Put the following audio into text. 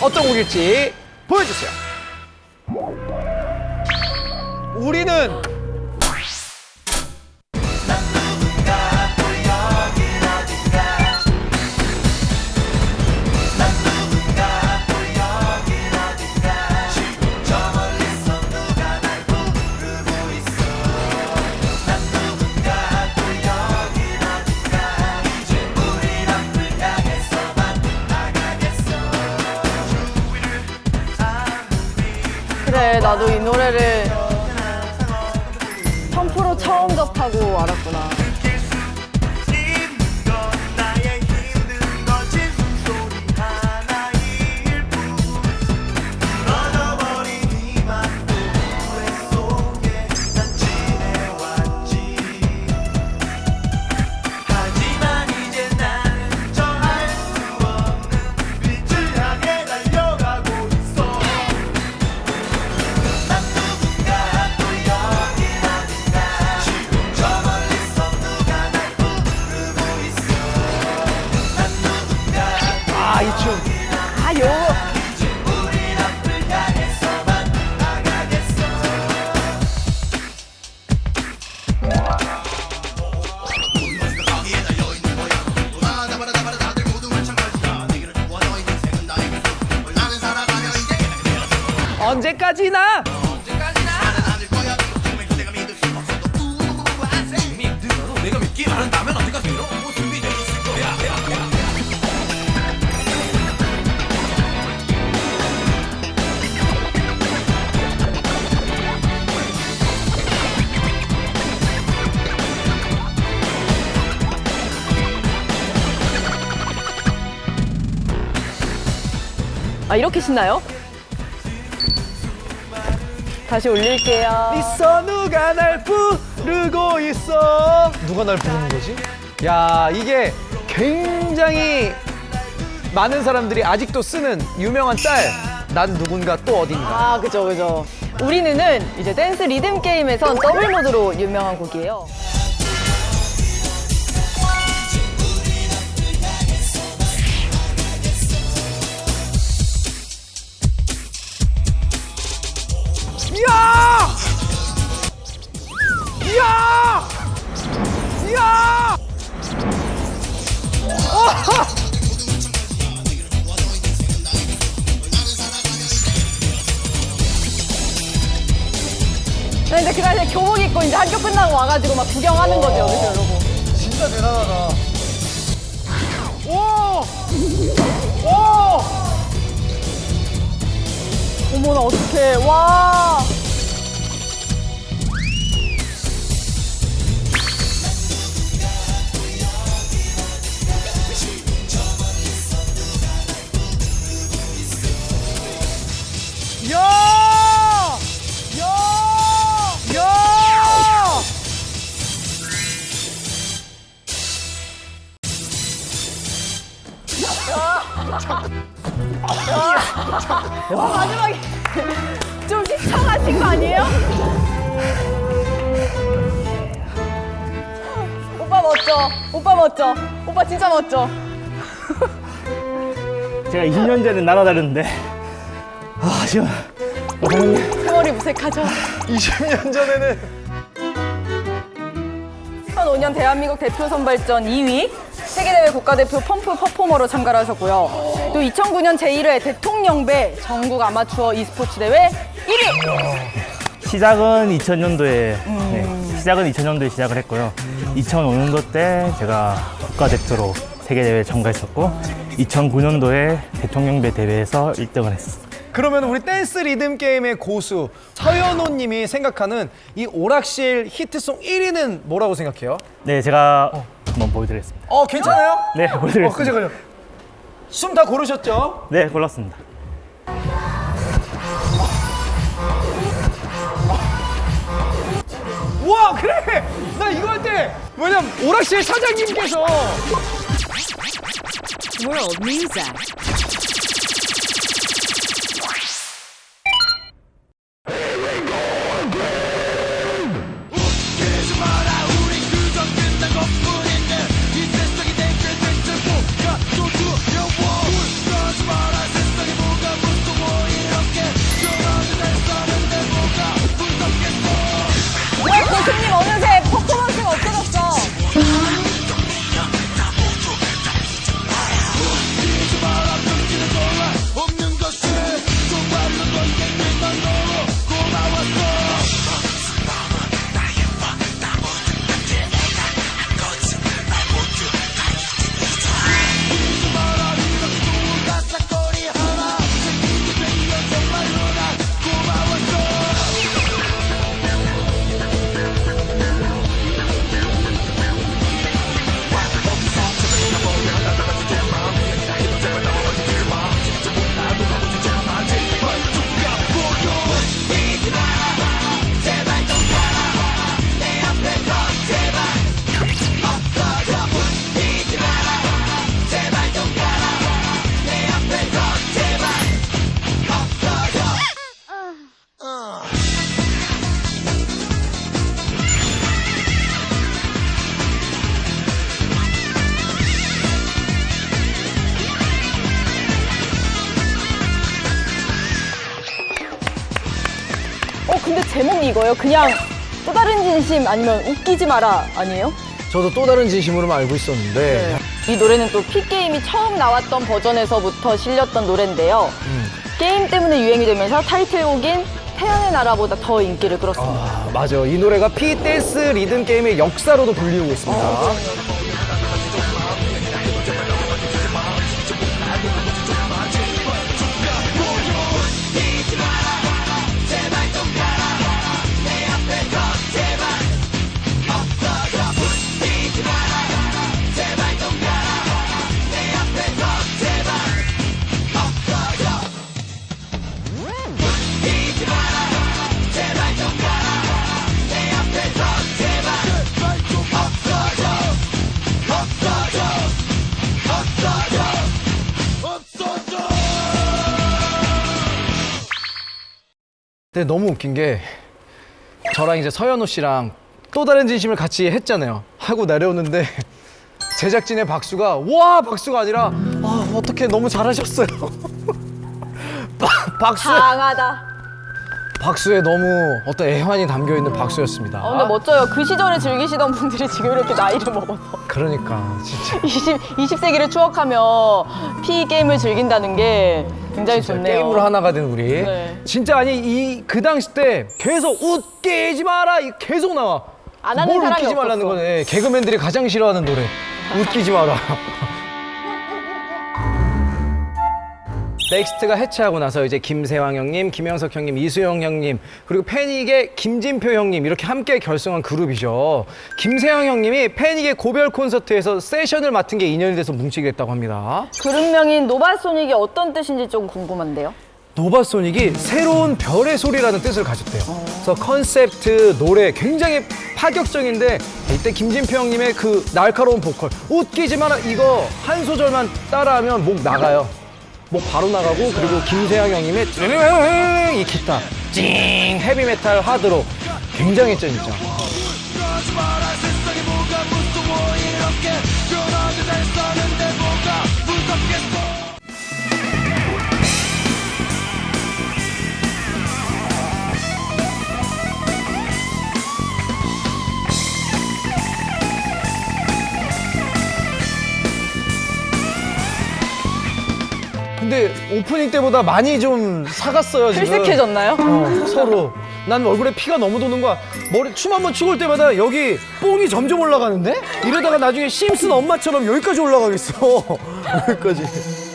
어떤 곡일지 보여주세요. 우리는 노래를 펌프로 처음 접하고 알았구나 누군가 아, 나가겠어 언제까지나 아 이렇게 신나요? 다시 올릴게요. 있어 누가 날 부르고 있어? 누가 날 부르는 거지? 야 이게 굉장히 많은 사람들이 아직도 쓰는 유명한 짤난 누군가 또 어딘가. 아 그죠 그죠. 우리는 이제 댄스 리듬 게임에선 더블 모드로 유명한 곡이에요 이야! 이야! 근데 그 당시에 교복 입고 이제 학교 끝나고 와가지고 막 구경하는 거죠 여기서 이러고 진짜 대단하다 오! 오! 어머나 어떡해 와 마지막에 좀 시청하신 거 아니에요? 오빠 멋져. 오빠 멋져. 오빠 진짜 멋져. 제가 20년 전에 날아다녔는데 아 지금 세월이 무색하죠? 20년 전에는. 2005년 대한민국 대표 선발전 2위 세계대회 국가대표 펌프 퍼포머로 참가를 하셨고요 또 2009년 제1회 대통령배 전국 아마추어 e스포츠 대회 1위. 시작은 2000년도에 시작은 2000년도에 시작을 했고요. 2005년도 때 제가 국가 대표로 세계 대회에 참가했었고 2009년도에 대통령배 대회에서 1등을 했습니다. 그러면 우리 댄스 리듬 게임의 고수 서현호 님이 생각하는 이 오락실 히트송 1위는 뭐라고 생각해요? 네 제가 한번 보여드리겠습니다. 어 괜찮아요? 네어 보여드리겠습니다. 그죠 그죠 숨 다 고르셨죠? 네 골랐습니다 와 그래 나 이거 할 때 왜냐면 오락실 사장님께서 World Music. 제목이 이거예요? 그냥 또 다른 진심 아니면 웃기지 마라 아니에요? 저도 또 다른 진심으로만 알고 있었는데 이 노래는 또 P게임이 처음 나왔던 버전에서부터 실렸던 노래인데요. 게임 때문에 유행이 되면서 타이틀곡인 태양의 나라보다 더 인기를 끌었습니다. 아, 맞아. 이 노래가 피 댄스 리듬 게임의 역사로도 불리고 있습니다. 근데 너무 웃긴 게 저랑 이제 서현우 씨랑 또 다른 진심을 같이 했잖아요. 하고 내려오는데 제작진의 박수가 와 박수가 아니라 아 어떻게 너무 잘하셨어요. 박- 박수 강하다. 박수에 너무 어떤 애환이 담겨 있는 박수였습니다. 어, 근데 멋져요. 그 시절에 즐기시던 분들이 지금 이렇게 나이를 먹어서 그러니까 진짜 20, 20세기를 추억하며 P게임을 즐긴다는 게 굉장히 좋네요. 게임으로 하나가 된 우리. 네. 진짜 아니 이 그 당시 때 계속 웃기지 마라 이 계속 나와. 안 하는 뭘 사람이 웃기지 말라는 없었어. 거네. 개그맨들이 가장 싫어하는 노래. 웃기지 마라. 넥스트가 해체하고 나서 이제 김세왕 형님, 김영석 형님, 이수영 형님, 그리고 패닉의 김진표 형님 이렇게 함께 결성한 그룹이죠. 김세왕 형님이 패닉의 고별 콘서트에서 세션을 맡은 게 인연이 돼서 뭉치게 됐다고 합니다. 그룹명인 노바소닉이 어떤 뜻인지 좀 궁금한데요. 노바소닉이 새로운 별의 소리라는 뜻을 가졌대요. 그래서 컨셉트, 노래 굉장히 파격적인데 이때 김진표 형님의 그 날카로운 보컬 웃기지 마라 이거 한 소절만 따라하면 목 나가요. 목 바로 나가고 그리고 김세영 형님의 이 기타. 찡! 헤비메탈 하드로. 굉장했죠. 진짜. 마 오프닝 때보다 많이 좀 사갔어요 지금. 필색해졌나요? 어, 서로. 난 얼굴에 피가 너무 도는 거야. 머리 춤 한 번 추고 올 때마다 여기 뽕이 점점 올라가는데? 이러다가 나중에 심슨 엄마처럼 여기까지 올라가겠어. 여기까지.